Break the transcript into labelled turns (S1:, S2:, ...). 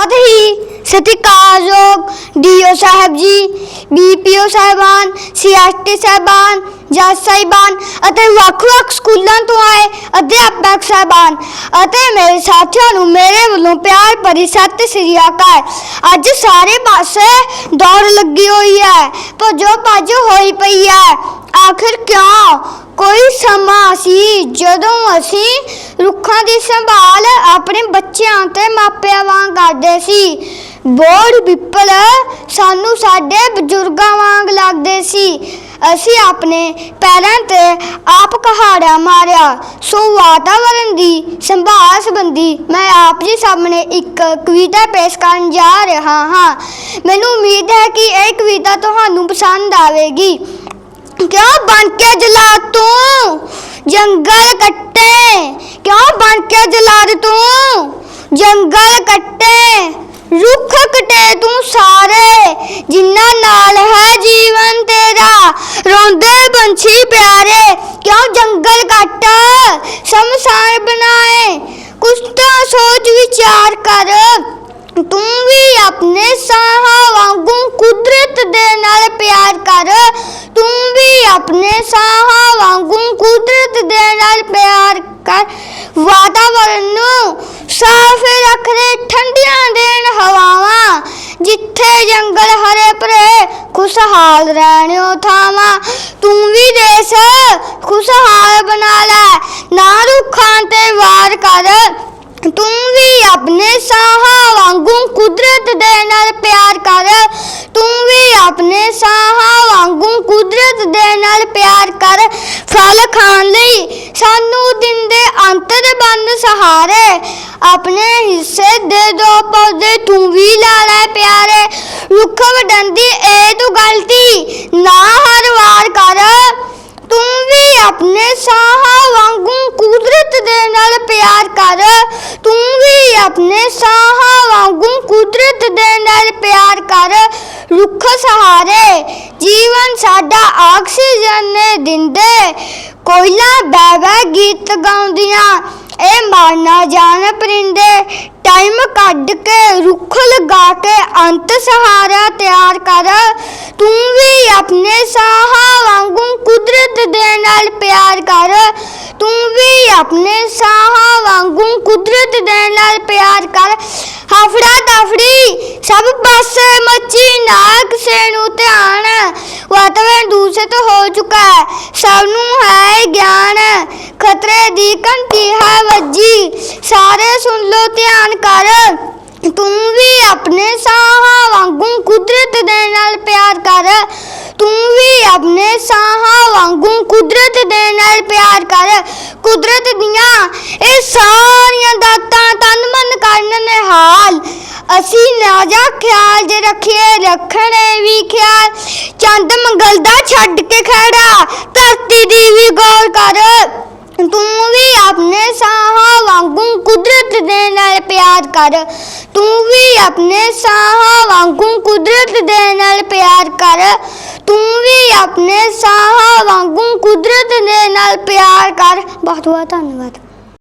S1: ਬਹੁਤ ਹੀ ਸਤਿਕਾਰਯੋਗ deo Sahib ji BPO ਸਾਹਿਬਾਨ ਸੀਐਸਟੀ ਸਾਹਿਬਾਨ ਜੱਜ ਸਾਹਿਬਾਨ ਅਤੇ ਵੱਖ-ਵੱਖ ਸਕੂਲਾਂ ਤੋਂ ਆਏ ਅਧਿਆਪਕ ਸਾਹਿਬਾਨ ਅਤੇ ਮੇਰੇ ਸਾਥੀਆਂ ਨੂੰ ਮੇਰੇ ਵੱਲੋਂ ਪਿਆਰ ਭਰੀ ਸਤਿ ਸ੍ਰੀ ਅਕਾਲ ਅੱਜ ਸਾਰੇ ਪਾਸੇ ਦੌੜ ਲੱਗੀ ਹੋਈ ਹੈ ਭੱਜੋ ਭੱਜ ਹੋਈ ਪਈ ਹੈ ਆਖਿਰ ਕਿਉਂ? ਕੋਈ ਸਮਾਂ ਸੀ ਜਦੋਂ ਅਸੀਂ ਰੁੱਖਾਂ ਦੀ ਸੰਭਾਲ ਆਪਣੇ ਬੱਚਿਆਂ ਤੇ ਮਾਪਿਆਂ ਵਾਂਗ ਕਰਦੇ ਸੀ। ਬੋੜ ਪਿੱਪਲ ਸਾਨੂੰ ਸਾਡੇ ਬਜ਼ੁਰਗਾਂ ਵਾਂਗ ਲੱਗਦੇ ਸੀ। ਅਸੀਂ ਆਪਣੇ ਪੈਰਾਂ ਤੇ ਆਪ ਕਹਾੜਾ ਮਾਰਿਆ। ਸੋ ਵਾਤਾਵਰਣ ਦੀ ਸੰਭਾਲ ਸੰਬੰਧੀ ਮੈਂ ਆਪ ਜੀ ਸਾਹਮਣੇ ਇੱਕ ਕਵਿਤਾ ਪੇਸ਼ ਕਰਨ ਜਾ ਰਿਹਾ ਹਾਂ। ਮੈਨੂੰ ਉਮੀਦ ਹੈ ਕਿ ਇਹ ਕਵਿਤਾ ਤੁਹਾਨੂੰ ਪਸੰਦ ਆਵੇਗੀ। ਕਿਉਂ ਬਣ ਕੇ ਜਲਾ ਤੂੰ? ਜੰਗਲ ਕੱਟੇ। ਕਿਉਂ ਬਣ ਕੇ ਜਲਾ ਤੂੰ? ਜੰਗਲ ਕੱਟੇ। ਰੁੱਖ ਕਟੇ ਤੂੰ ਸਾਰੇ। ਜਿਨ੍ਹਾਂ ਨਾਲ ਹੈ ਜੀਵਨ ਤੇਰਾ। ਰੋਂਦੇ ਪੰਛੀ ਪਿਆਰੇ। ਕਿਉਂ ਜੰਗਲ ਕੱਟ? ਸ਼ਮਸ਼ਾਨ ਬਣਾਏ। ਕੁਛ ਤਾਂ ਸੋਚ ਵਿਚਾਰ ਕਰ। ਤੂੰ ਵੀ ਆਪਣੇ ਸਾਹਾਂ ਵਾਂਗੂ ਕੁਦਰਤ ਦੇ ਨਾਲ ਪਿਆਰ ਕਰ। ਤੂੰ ਵੀ ਆਪਣੇ ਸਾਹਾਂ ਵਾਂਗੂ ਕੁਦਰਤ ਦੇ ਨਾਲ ਪਿਆਰ ਕਰ ਵਾਤਾਵਰਨ ਨੂੰ ਸਾਫ਼ ਰੱਖਦੇ, ਠੰਡੀਆਂ ਦੇਣ ਹਵਾਵਾਂ, ਜਿੱਥੇ ਜੰਗਲ ਹਰੇ ਭਰੇ, ਖੁਸ਼ਹਾਲ ਰਹਿਣਿਓ ਥਾਵਾਂ। ਤੂੰ ਵੀ ਦੇਸ਼ ਖੁਸ਼ਹਾਲ ਬਣਾ ਲੈ, ਨਾ ਰੁੱਖਾਂ ਤੇ ਵਾਰ ਕਰ। ਤੂੰ ਵੀ ਆਪਣੇ ਸਾਹਾਂ ਵਾਂਗੂ ਕੁਦਰਤ ਦੇ ਨਾਲ ਪਿਆਰ ਕਰ। ਤੂੰ ਵੀ ਆਪਣੇ ਸਾਹਾਂ ਵਾਂਗੂ ਫਲ ਖਾਣ ਲਈ। ਸਾਨੂੰ ਦਿੰਦੇ ਅੰਤਰ ਬੰਦ ਸਹਾਰੇ ਆਪਣੇ ਹਿੱਸੇ ਦੇ ਦੋ ਪੌਦੇ ਤੂੰ ਵੀ ਲਾ ਲੈ ਪਿਆਰੇ। ਰੁੱਖ ਵਡਨ ਦੀ ਇਹ ਤੂੰ ਗਲਤੀ। ਨਾ ਹਰ ਵਾਰ ਕਰ। ਤੂੰ ਵੀ ਆਪਣੇ ਸਾਹਾਂ ਵਾਂਗੂ ਕੁਦਰਤ ਦੇ ਨਾਲ ਪਿਆਰ ਕਰ। ਤੂੰ ਵੀ ਆਪਣੇ ਸਾਹਾਂ ਵਾਂਗੂ ਕੁਦਰਤ ਦੇ ਨਾਲ ਪਿਆਰ ਕਰ। ਰੁੱਖ ਸਹਾਰੇ, ਜੀਵਨ ਸਾਡਾ ਆਕਸੀਜਨ ਨੇ ਦਿੰਦੇ। ਕੋਇਲਾ ਬੈ ਬੈ ਗੀਤ ਗਾਉਂਦੀਆਂ, ਇਹ ਮਾਰਨਾ ਜਾਣ ਪਰਿੰਦੇ। ਟਾਈਮ ਕੱਢ ਕੇ ਰੁੱਖ ਲਗਾ ਕੇ ਅੰਤ ਸਹਾਰਾ ਤਿਆਰ ਕਰ। ਤੂੰ ਵੀ ਆਪਣੇ ਸਾਹਾਂ ਵਾਂਗੂ ਕੁਦਰਤ ਦੇ ਨਾਲ ਪਿਆਰ ਕਰ। ਤੂੰ ਵੀ ਆਪਣੇ ਸਾਹਾਂ ਵਾਂਗੂ ਕੁਦਰਤ ਦੇ ਨਾਲ ਪਿਆਰ ਕਰ। ਹਫੜਾ ਦਫੜੀ ਸਭ ਪਾਸੇ ਨਾ ਕਿਸੇ ਨੂੰ ਧਿਆਨ ਵਾਤਾਵਰਣ ਦੂਸ਼ਿਤ ਹੋ ਚੁੱਕਾ ਹੈ। ਸਭ ਨੂੰ ਹੈ ਗਿਆਨ। ਖਤਰੇ ਦੀ ਘੰਟੀ ਹੈ ਵੱਜੀ। ਸਾਰੇ ਸੁਣ ਲੋ ਧਿਆਨ ਕਰ। ਤੂੰ ਵੀ ਆਪਣੇ ਸਾਹਾਂ ਵਾਂਗੂ ਕੁਦਰਤ ਦੇ ਨਾਲ ਪਿਆਰ ਕਰ। ਤੂੰ ਵੀ ਆਪਣੇ ਸਾਹਾਂ ਵਾਂਗੂ ਕੁਦਰਤ ਦੇ ਨਾਲ ਪਿਆਰ ਕਰ। ਕੁਦਰਤ ਦੀਆਂ ਇਹ ਸਾਰੀਆਂ ਦਾਤਾਂ ਤਨ ਮਨ ਕਰਨ ਅਸੀਂ ਨਾ ਜਾ ਖਿਆਲ ਜੇ ਰੱਖੀਏ ਰੱਖਣੇ ਵੀ ਖਿਆਲ ਚੰਦ ਮੰਗਲ ਦਾ ਛੱਡ ਕੇ ਖੜਾ ਧਰਤੀ ਦੀ ਵੀ ਗੌਰ ਕਰ ਤੂੰ ਵੀ ਆਪਣੇ ਸਾਹਾਂ ਵਾਂਗੂ ਕੁਦਰਤ ਦੇ ਨਾਲ ਪਿਆਰ ਕਰ ਤੂੰ ਵੀ ਆਪਣੇ ਸਾਹਾਂ ਵਾਂਗੂ ਕੁਦਰਤ ਦੇ ਨਾਲ ਪਿਆਰ ਕਰ ਤੂੰ ਵੀ ਆਪਣੇ ਸਾਹਾਂ ਵਾਂਗੂ ਕੁਦਰਤ ਦੇ ਨਾਲ ਪਿਆਰ ਕਰ ਬਹੁਤ ਬਹੁਤ ਧੰਨਵਾਦ